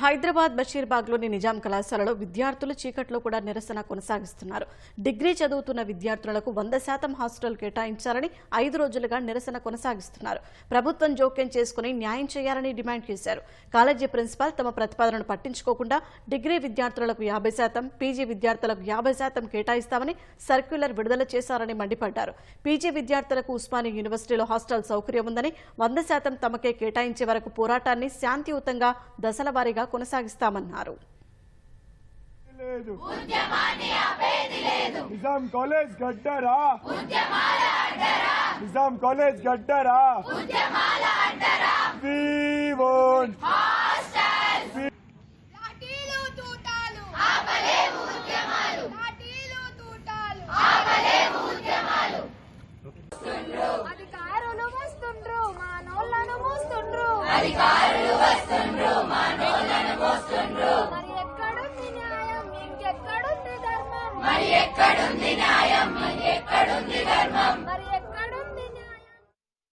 హైదరాబాద్ బషీర్బాగ్లోని నిజాం కళాశాలలో విద్యార్థులు చీకట్లో కూడా నిరసన కొనసాగిస్తున్నారు. డిగ్రీ చదువుతున్న విద్యార్థులకు వంద శాతం హాస్టల్ కేటాయించాలని ఐదు రోజులుగా నిరసన కొనసాగిస్తున్నారు. ప్రభుత్వం జోక్యం చేసుకుని న్యాయం చేయాలని డిమాండ్ చేశారు. కాలేజీ ప్రిన్సిపాల్ తమ ప్రతిపాదనను పట్టించుకోకుండా డిగ్రీ విద్యార్థులకు యాభై శాతం పీజీ విద్యార్థులకు యాభై శాతం కేటాయిస్తామని సర్క్యులర్ విడుదల చేశారని మండిపడ్డారు. పీజీ విద్యార్థులకు ఉస్మానియా యూనివర్సిటీలో హాస్టల్ సౌకర్యం ఉందని వంద శాతం తమకే కేటాయించే వరకు పోరాటాన్ని శాంతియుతంగా దశల వారీగా కొనసాగిస్తామన్నారు. లేదు. నిజాం కాలేజ్ గడ్డరా. నిజాం కాలేజ్ గడ్డరా. అధికారులు వస్తుండ్రు మానోళ్ళను మోస్తుండ్రు. అధికారులు వస్తుండ్రు మానోళ్ళను మోస్తుండ్రు మరి ఎక్కడుంది న్యాయం